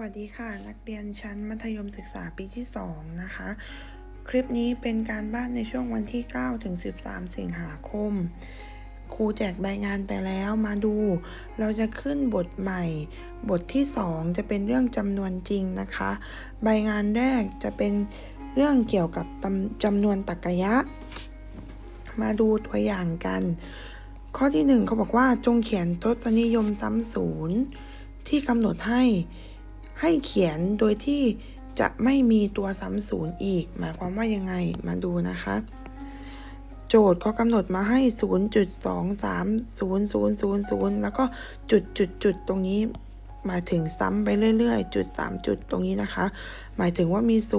วัสดีค่ะ นักเรียนชั้นมัธยมศึกษาปีที่ 2 นะคะ คลิปนี้เป็นการบ้านในช่วงวันที่ 9 ถึง 13 สิงหาคม ครูแจกใบงานไปแล้วมาดู เราจะขึ้นบทใหม่ บทที่ 2 จะเป็นเรื่องจำนวนจริงนะคะ ใบงานแรกจะเป็นเรื่องเกี่ยวกับจำนวนตรรกะยะ มาดูตัวอย่างกัน ข้อที่หนึ่งเขาบอกว่าจงเขียนทศนิยมซ้ำศูนย์ที่กำหนดให้ ให้เขียนโดยที่จะไม่มีตัวซ้ำศูนย์อีก หมายความว่ายังไงมาดูนะคะ โจทย์เขากำหนดมาให้ 0.230000 แล้วก็จุดจุดจุดตรงนี้ หมายถึงซ้ำไปเรื่อยๆ จุด 3 จุดตรงนี้นะคะ หมายถึงว่ามี 0 0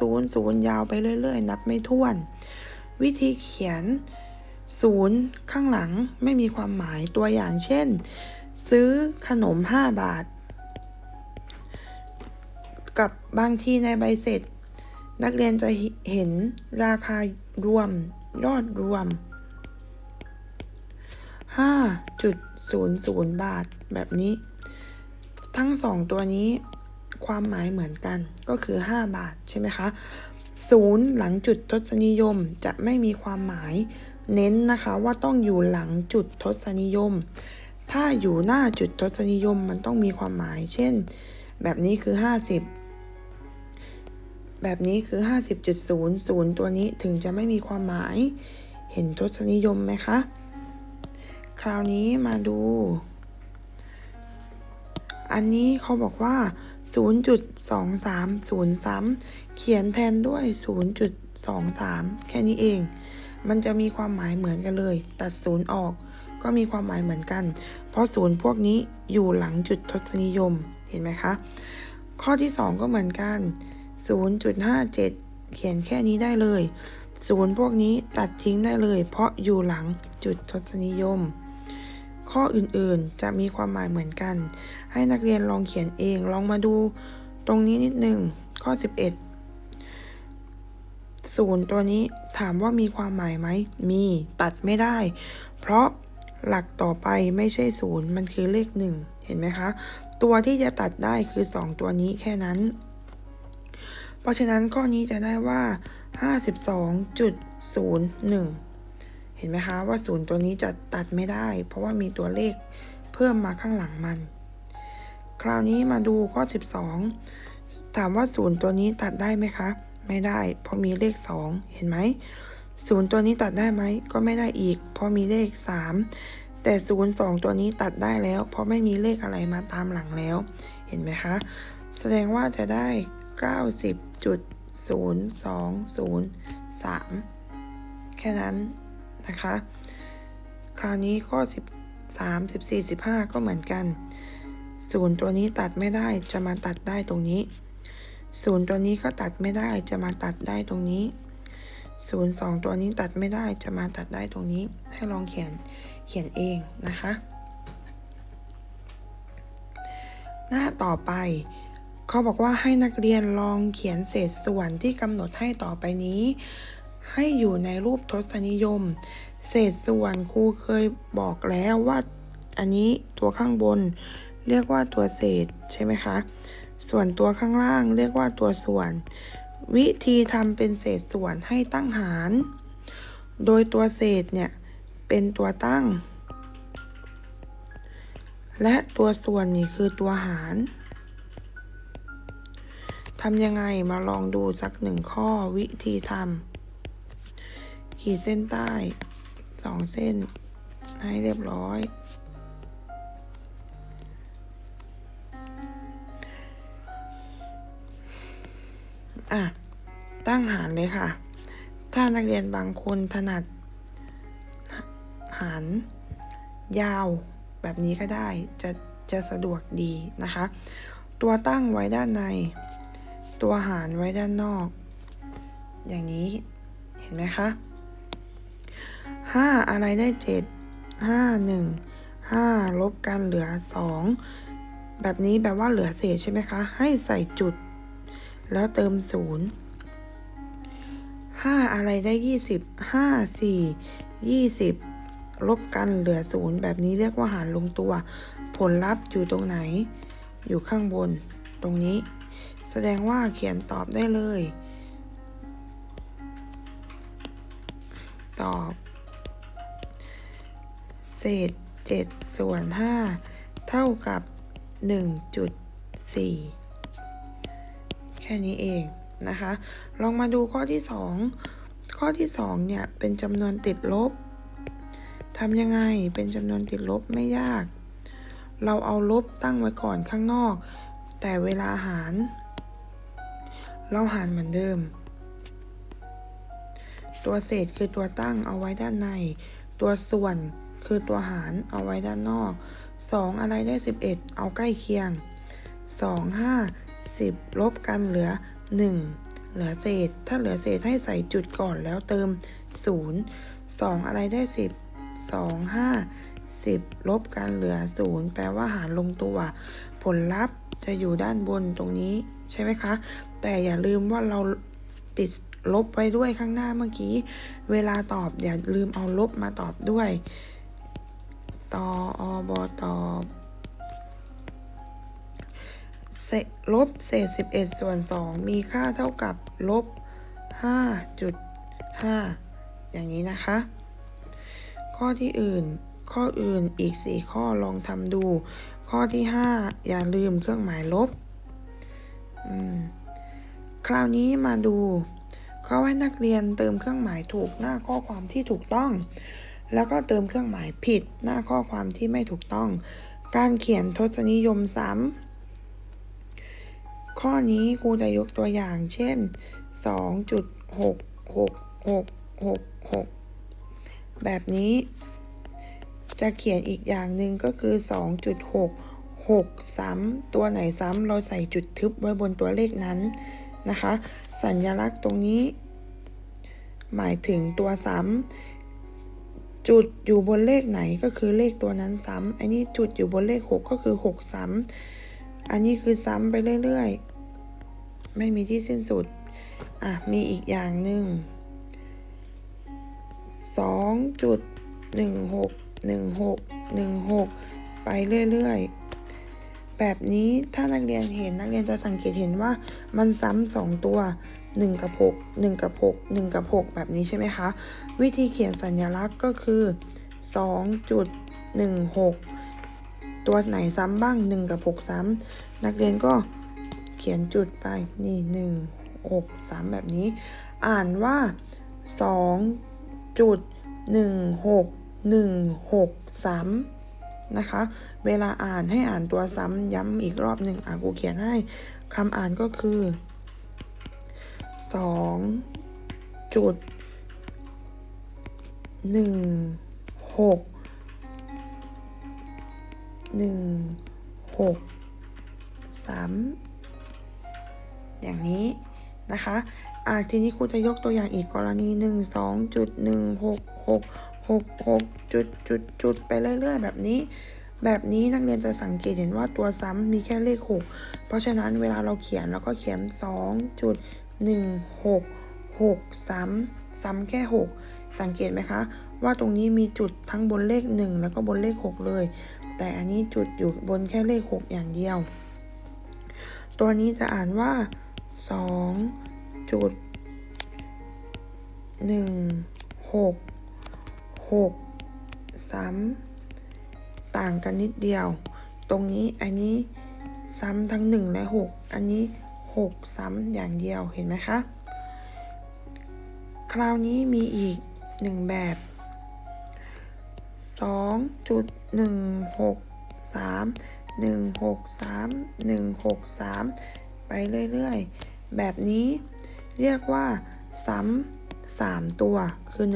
0 0 ยาวไปเรื่อยๆ นับไม่ถ้วน วิธีเขียน 0 ข้างหลังไม่มีความหมายตัวอย่างเช่น ซื้อขนม 5 บาท กับบางทีในใบเสร็จ นักเรียนจะเห็นราคารวม ยอดรวม 5.00 บาท แบบนี้ ทั้งสองตัวนี้ความหมายเหมือนกันก็คือ 5 บาท ใช่ไหมคะศูนย์หลังจุดทศนิยมจะไม่มีความหมาย เน้นนะคะว่าต้องอยู่หลังจุดทศนิยม ถ้าอยู่หน้าจุดทศนิยมมันต้องมีความหมาย เช่น แบบนี้คือ 50 แบบนี้คือ 50.00 ตัวนี้ถึงจะไม่มีความหมาย เห็นทศนิยมไหมคะ คราวนี้มาดู อันนี้เขาบอกว่า 0.2303 เขียนแทนด้วย 0.23 แค่นี้เอง มันจะมีความหมายเหมือนกันเลย ตัดศูนย์ออกก็มีความหมายเหมือนกัน เพราะศูนย์พวกนี้อยู่หลังจุดทศนิยม เห็นไหมคะ ข้อที่ 2 ก็เหมือนกัน 0.57 เขียนแค่นี้ได้เลย ศูนย์พวกนี้ตัดทิ้งได้เลย เพราะอยู่หลังจุดทศนิยม ข้ออื่นๆจะมีความหมายเหมือนกัน ให้นักเรียนลองเขียนเอง ลองมาดูตรงนี้นิดหนึ่ง ข้อ 11 ศูนย์ตัวนี้ถามว่ามีความหมายไหม มีตัดไม่ได้ เพราะหลักต่อไปไม่ใช่ศูนย์มันคือเลขหนึ่งเห็นไหมคะ ตัวที่จะตัดได้คือ 2 ตัวนี้แค่นั้น เพราะฉะนั้นข้อนี้จะได้ว่า 52.01 เห็นไหมคะว่าศูนย์ตัวนี้จะตัดไม่ได้ เพราะว่ามีตัวเลขเพิ่มมาข้างหลังมัน คราวนี้มาดูข้อ 12 ถามว่าศูนย์ตัวนี้ตัดได้ไหมคะ ไม่ได้ เพราะมีเลข 2 เห็นไหมศูนย์ตัวนี้ตัดได้ไหม ก็ไม่ได้อีก เพราะมีเลข 3 แต่ศูนย์สองตัวนี้ตัดได้แล้ว เพราะไม่มีเลขอะไรมาตามหลังแล้ว เห็นไหมคะ แสดงว่าจะได้ 90.0203 แค่นั้นนะคะ คราวนี้ข้อ 13 14 15 ก็เหมือนกัน ศูนย์ตัวนี้ตัดไม่ได้จะมาตัดได้ตรงนี้ ศูนย์ตัวนี้ก็ตัดไม่ได้จะมาตัดได้ตรงนี้ศูนย์สองตัวนี้ตัดไม่ได้จะมาตัดได้ตรงนี้ ให้ลองเขียนเขียนเองนะคะ หน้าต่อไป เขาบอกว่าให้นักเรียนลองเขียนเศษส่วนที่กำหนดให้ต่อไปนี้ ให้อยู่ในรูปทศนิยม เศษส่วนครูเคยบอกแล้วว่าอันนี้ตัวข้างบน เรียกว่าตัวเศษใช่ไหมคะ ส่วนตัวข้างล่างเรียกว่าตัวส่วน วิธีทำเป็นเศษส่วนให้ตั้งหาร โดยตัวเศษเนี่ยเป็นตัวตั้ง และตัวส่วนนี่คือตัวหาร ทำยังไงมาลองดูสักหนึ่งข้อวิธีทำขีดเส้นใต้สองเส้น ให้เรียบร้อย อะ ตั้งหารเลยค่ะ ถ้านักเรียนบางคนถนัด หารยาวแบบนี้ก็ได้จะจะสะดวกดีนะคะ ตัวตั้งไว้ด้านใน ตัวหารไว้ด้านนอก อย่างนี้เห็นไหมคะห้าอะไรได้เจ็ดห้าหนึ่งห้าลบกันเหลือสองแบบนี้แบบว่าเหลือเศษใช่ไหมคะ ให้ใส่จุด แล้วเติมศูนย์ห้าอะไรได้ยี่สิบห้าสี่ยี่สิบลบกันเหลือศูนย์แบบนี้เรียกว่าหารลงตัว ผลลัพธ์อยู่ตรงไหน อยู่ข้างบนตรงนี้ แสดงว่าเขียนตอบได้เลย ตอบ เศษ 7 ส่วน 5 เท่ากับ 1.4 แค่นี้เองนะคะ ลองมาดูข้อที่ 2 ข้อที่ 2 เนี่ย เป็นจำนวนติดลบทำยังไงเป็นจำนวนติดลบไม่ยาก เราเอาลบตั้งไว้ก่อนข้างนอก แต่เวลาหาร เราหารเหมือนเดิม ตัวเศษคือตัวตั้งเอาไว้ด้านใน ตัวส่วนคือตัวหารเอาไว้ด้านนอก 2 อะไรได้ 11 เอาใกล้เคียง 2 5 10 ลบกันเหลือ 1 เหลือเศษ ถ้าเหลือเศษให้ใส่จุดก่อนแล้วเติม 0 2 อะไรได้ 10 2 5 10 ลบกันเหลือ 0 แปลว่าหารลงตัว ผลลัพธ์จะอยู่ด้านบนตรงนี้ใช่ไหมคะ แต่อย่าลืมว่าเราติดลบไว้ด้วยข้างหน้าเมื่อกี้ เวลาตอบอย่าลืมเอาลบมาตอบด้วยตออบอตอบเศษลบเศษ 11 ส่วน 2 มีค่าเท่ากับลบ 5.5 อย่างนี้นะคะ ข้อที่อื่น ข้ออื่นอีก 4 ข้อลองทำดู ข้อที่ 5 อย่าลืมเครื่องหมายลบ อืม คราวนี้มาดู เขาให้นักเรียนเติมเครื่องหมายถูกหน้าข้อความที่ถูกต้อง แล้วก็เติมเครื่องหมายผิดหน้าข้อความที่ไม่ถูกต้อง การเขียนทศนิยมซ้ำข้อนี้ครูจะยกตัวอย่างเช่น2.66666 แบบนี้ จะเขียนอีกอย่างหนึ่งก็คือ 2.6 6 ซ้ำตัวไหนซ้ำเราใส่จุดทึบไว้บนตัวเลขนั้น นะคะ สัญลักษณ์ตรงนี้ หมายถึงตัวซ้ำจุดอยู่บนเลขไหนก็คือเลขตัวนั้นซ้ำอันนี้จุดอยู่บนเลข 6 ก็คือ 6 ซ้ำอันนี้คือซ้ำไปเรื่อยๆ ไม่มีที่สิ้นสุด อะ มีอีกอย่างหนึ่ง2จุด16 16 16ไปเรื่อยๆ แบบนี้ถ้านักเรียนเห็นนักเรียนจะสังเกตเห็นว่ามันซ้ำสองตัว 1 กับ 6 1 กับ 6 1 กับ 6 แบบนี้ใช่ไหมคะ วิธีเขียนสัญลักษณ์ก็คือ 2.16 ตัวไหนซ้ำบ้าง 1 กับ 6 ซ้ำนักเรียนก็เขียนจุดไปนี่ 1 6 3 แบบนี้ อ่านว่า2จุด1 6 1 6 3 นะคะ เวลาอ่านให้อ่านตัวซ้ำย้ำอีกรอบหนึ่งอะกูเขียนให้คำอ่านก็คือ2จุด1 6 1 6 3อย่างนี้นะคะ อะทีนี้ครูจะยกตัวอย่างอีกกรณีหนึ่งสองจุดหนึ่งหกหก หกหกจุดจุดจุดไปเรื่อยๆ แบบนี้ แบบนี้นักเรียนจะสังเกตเห็นว่าตัวซ้ำมีแค่เลข 6 เพราะฉะนั้นเวลาเราเขียนเราก็เขียน 2 จุด 1 6 6 ซ้ำ ซ้ำแค่ 6 สังเกตไหมคะ ว่าตรงนี้มีจุดทั้งบนเลข 1 แล้วก็บนเลข 6 เลย แต่อันนี้จุดอยู่บนแค่เลข 6 อย่างเดียว ตัวนี้จะอ่านว่า 2 จุด 1 6 6ซ้ำต่างกันนิดเดียว ตรงนี้อันนี้ซ้ำทั้ง 1 และ 6 อันนี้ 6 ซ้ำอย่างเดียวเห็นไหมคะ คราวนี้มีอีก 1 แบบ2จุด1 6 3 1 6 3 1 6 3 ไปเรื่อย ๆ แบบนี้เรียกว่าซ้ำ 3ตัวคือ163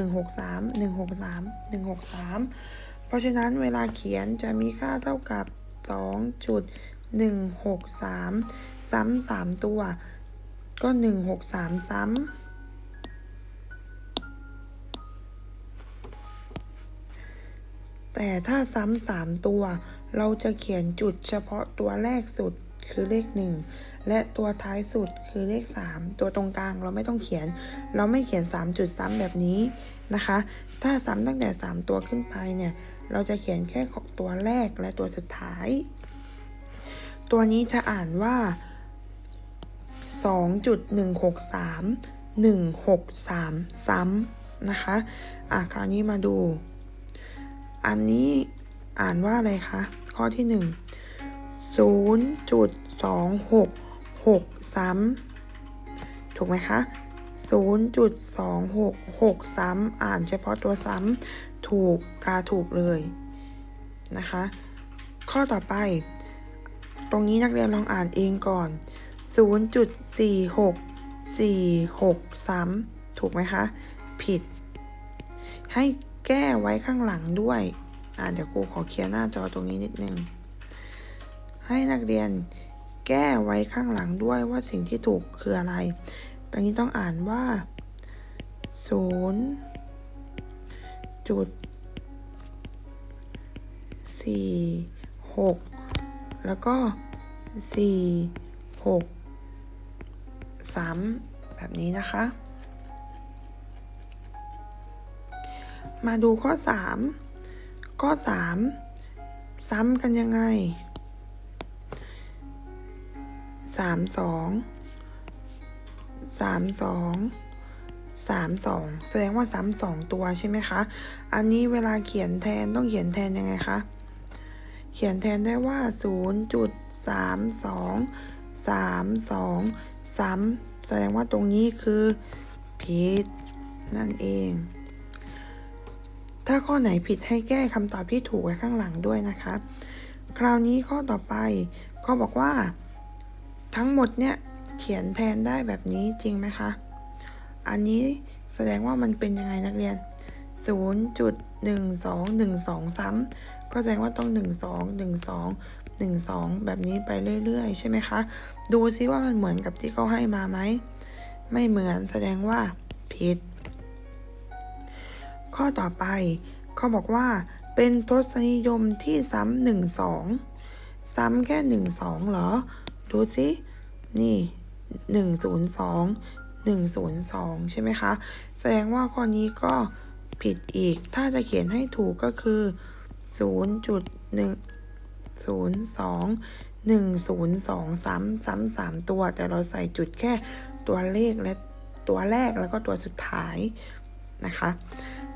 163 163เพราะฉะนั้นเวลาเขียนจะมีค่าเท่ากับ2.163ซ้ำ3ตัว ก็163ซ้ำแต่ถ้าซ้ำสามตัว เราจะเขียนจุดเฉพาะตัวแรกสุดคือเลข1 และตัวท้ายสุดคือเลข 3 ตัวตรงกลางเราไม่ต้องเขียน เราไม่เขียน 3 จุดซ้ำแบบนี้นะคะ ถ้าซ้ำตั้งแต่ 3 ตัวขึ้นไปเนี่ย เราจะเขียนแค่ตัวแรกและตัวสุดท้าย ตัวนี้จะอ่านว่า 2.163 163 ซ้ำนะคะ อะ คราวนี้มาดู อันนี้อ่านว่าอะไรคะ ข้อที่ 1 6 ซ้ำถูกไหมคะ0.266 ซ้ำอ่านเฉพาะตัวซ้ำถูกกาถูกเลยนะคะ ข้อต่อไป ตรงนี้นักเรียนลองอ่านเองก่อน 0.4646 ซ้ำถูกไหมคะ ผิด ให้แก้ไว้ข้างหลังด้วย อ่าเดี๋ยวครูขอเคลียร์หน้าจอตรงนี้นิดนึง ให้นักเรียน แก้ไว้ข้างหลังด้วยว่าสิ่งที่ถูกคืออะไร ตรงนี้ต้องอ่านว่า0จุด4 6แล้วก็4 6ซ้ำแบบนี้นะคะ มาดูข้อ3ข้อ3ซ้ำกันยังไง 3 2 3 2 3 2แสดงว่าซ้ำสองตัวใช่ไหมคะ อันนี้เวลาเขียนแทนต้องเขียนแทนยังไงคะ เขียนแทนได้ว่า0.32 32ซ้ำแสดงว่าตรงนี้คือผิดนั่นเอง ถ้าข้อไหนผิดให้แก้คำตอบที่ถูกไว้ข้างหลังด้วยนะคะ คราวนี้ข้อต่อไปเขาบอกว่า ทั้งหมดเนี่ยเขียนแทนได้แบบนี้จริงไหมคะ อันนี้แสดงว่ามันเป็นยังไงนักเรียน 0.1212 ซ้ำก็แสดงว่าต้อง 12 12 12 แบบนี้ไปเรื่อยๆ ใช่ไหมคะ ดูซิว่ามันเหมือนกับที่เขาให้มาไหม ไม่เหมือนแสดงว่าผิด ข้อต่อไปเขาบอกว่าเป็นทศนิยมที่ซ้ำหนึ่งสองซ้ำแค่หนึ่งสองเหรอ ดูสิ นี่หนึ่งศูนย์สองหนึ่งศูนย์สองใช่ไหมคะ แสดงว่าข้อนี้ก็ผิดอีก ถ้าจะเขียนให้ถูกก็คือศูนย์จุดหนึ่งศูนย์สองหนึ่งศูนย์สองซ้ำซ้ำสามตัว แต่เราใส่จุดแค่ตัวเลขและตัวแรกแล้วก็ตัวสุดท้ายนะคะ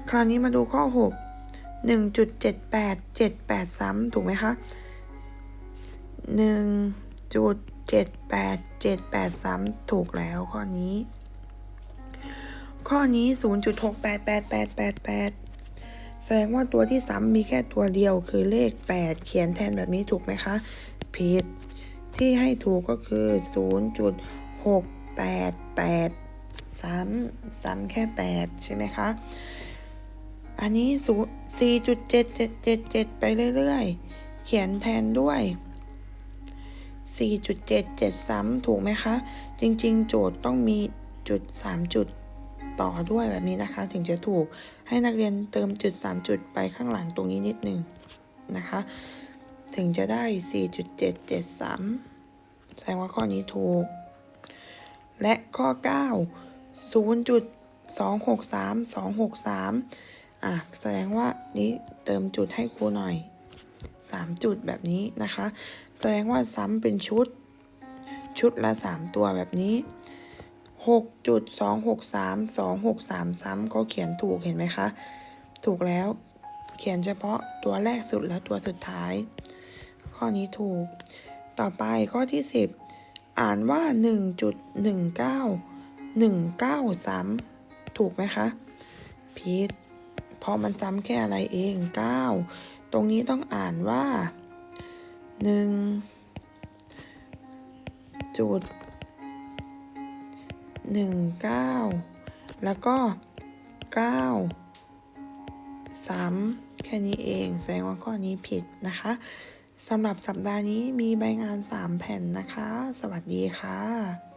คราวนี้มาดูข้อ 6 1.78 78 ซ้ำถูกไหมคะ 1.78 78ซ้ำถูกแล้วข้อนี้ ข้อนี้0.68888แสดงว่าตัวที่ซ้ำมีแค่ตัวเดียวคือเลข 8 เขียนแทนแบบนี้ถูกไหมคะผิดที่ให้ถูกก็คือ 0.688 ซ้ำซ้ำแค่ 8 ใช่ไหมคะ อันนี้ศูนย์สี่จุดเจ็ดเจ็ดเจ็ดเจ็ดไปเรื่อย ๆ เขียนแทนด้วย สี่จุดเจ็ดเจ็ดซ้ำถูกไหมคะ จริง ๆ โจทย์ต้องมีจุดสามจุดต่อด้วยแบบนี้นะคะ ถึงจะถูกให้นักเรียนเติมจุดสามจุดไปข้างหลังตรงนี้นิดนึงนะคะ ถึงจะได้สี่จุดเจ็ดเจ็ดซ้ำแสดงว่าข้อนี้ถูก และข้อเก้าศูนย์จุดสองหกสามสองหกสามอะ แสดงว่านี้เติมจุดให้ครูหน่อย 3 จุดแบบนี้นะคะ แสดงว่าซ้ำเป็นชุด ชุดละ 3 ตัวแบบนี้ 6.263 263 ซ้ำก็เขียนถูกเห็นไหมคะ ถูกแล้วเขียนเฉพาะตัวแรกสุดและตัวสุดท้าย ข้อนี้ถูก ต่อไปข้อที่ 10 อ่านว่า 1.19 19 ซ้ำถูกไหมคะผิดเพราะมันซ้ำแค่อะไรเอง 9 ตรงนี้ต้องอ่านว่า1จุด19แล้วก็9ซ้ำแค่นี้เองแสดงว่าข้อนี้ผิดนะคะสำหรับสัปดาห์นี้มีใบงาน 3 แผ่นนะคะ สวัสดีค่ะ